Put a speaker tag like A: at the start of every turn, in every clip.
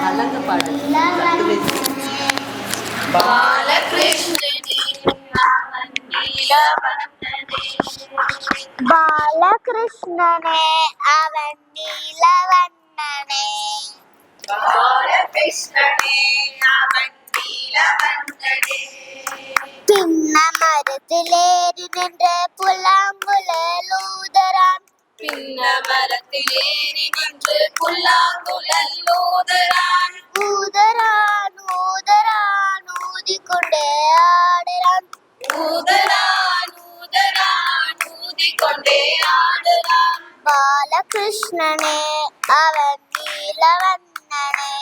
A: கலந்து பாடு
B: பாலகிருஷ்ணனே அவன் நீலவண்ணனே.
C: பாலகிருஷ்ணனே அவன் நீலவண்ணனே.
B: பாலகிருஷ்ணனே அவன் நீலவண்ணனே
C: பின்ன மரத்திலேறி நின்ற புலாங்குழலூதரான்
B: பின்ன மரத்திலேறி நின்று புல்லாங்குழல் ஊதுறான்
C: ஊதரான் ஊதரான் ஊதிக்கொண்டே ஆடுறான்.
B: ஊதிக்கொண்டே ஆடுறான்.
C: பாலகிருஷ்ணனே அவன் நீலவண்ணனே.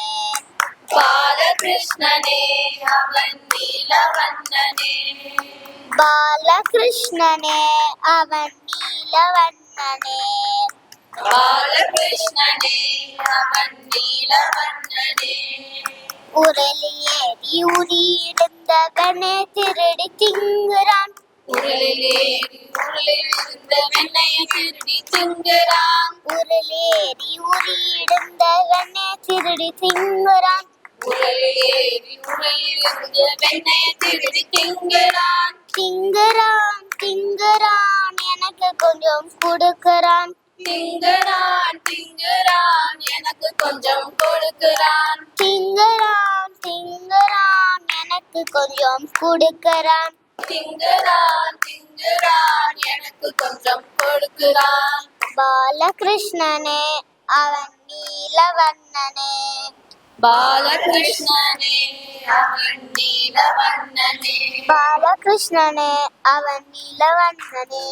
B: பாலகிருஷ்ணனே அவன் நீலவண்ணனே.
C: பாலகிருஷ்ணனே அவன் நீலவண்ணனே.
B: பாலகிருஷ்ணனே அவன் நீலவண்ணனே.
C: உரலியேறி உரியிடுந்தவனே திருடி திங்குறான்
B: உருளிலேறி உருளில் இருந்த வெண்ணையை திருடி திங்குறான்
C: உரலேறி உரியிடுந்தவனே திருடி திங்குறான்
B: உருளிலேறி உருளில் இருந்த வெண்ணையை திருடி திங்குறான்
C: திங்குறான் திங்குறான் எனக்கு கொஞ்சம் கொடுக்கறான்.
B: திங்குறான் திங்குறான் எனக்கு கொஞ்சம் கொடுக்கிறான்.
C: திங்குறான் திங்குறான் எனக்கு கொஞ்சம் கொடுக்கறான்.
B: திங்குறான் திங்குறான் எனக்கு கொஞ்சம் கொடுக்கிறான்.
C: பாலகிருஷ்ணனே அவன் நீலவண்ணனே.
B: பாலகிருஷ்ணனே
C: பாலகிருஷ்ணனே அவன் நீலவண்ணனே.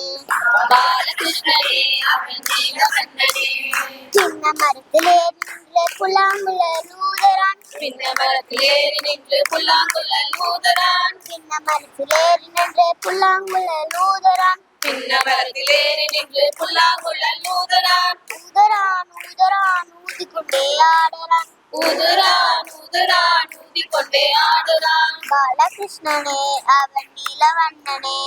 B: பாலகிருஷ்ணனே அவன் நீலவண்ணனே.
C: சின்ன மரத்திலே நின்ற புலாங்குழல் ஊதரான்
B: பின்ன மரத்திலேறி நின்று புல்லாங்குழல் ஊதுறான்.
C: சின்ன நின்ற புல்லாங்குழல் ஊதரான்
B: நின்று புல்லாங்குழல்
C: ஊதரான் ஊதரான் ஊதிக்கொண்டே ஆடறான்.
B: ஊதுறான் ஊதுறான் ஊதிக்கொண்டே ஆடுறான்
C: பாலகிருஷ்ணனே அவன் நீலவண்ணனே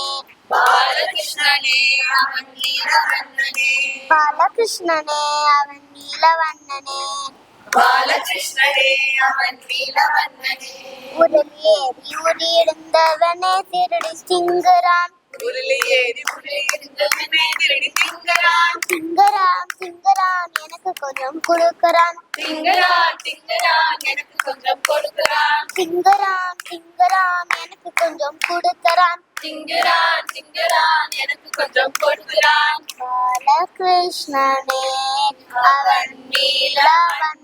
B: பாலகிருஷ்ணனே அவன் நீலவண்ணனே
C: பாலகிருஷ்ணனே அவன் நீலவண்ணனே
B: பாலகிருஷ்ணனே அவன் நீலவண்ணனே
C: உடலேறி உரியிடுந்தவனே திருடி திங்குறான் எனக்கு கொஞ்சம் கொடுக்கறான்.
B: திங்கறான் திங்கறான் எனக்கு கொஞ்சம் கொடுக்கறான்.
C: திங்குறான் திங்குறான் எனக்கு கொஞ்சம் கொடுக்கறான்.
B: திங்கறான் திங்கறான் எனக்கு கொஞ்சம் கொடுக்கறான்.
C: பாலகிருஷ்ணனே அவன் நீலவண்ணனே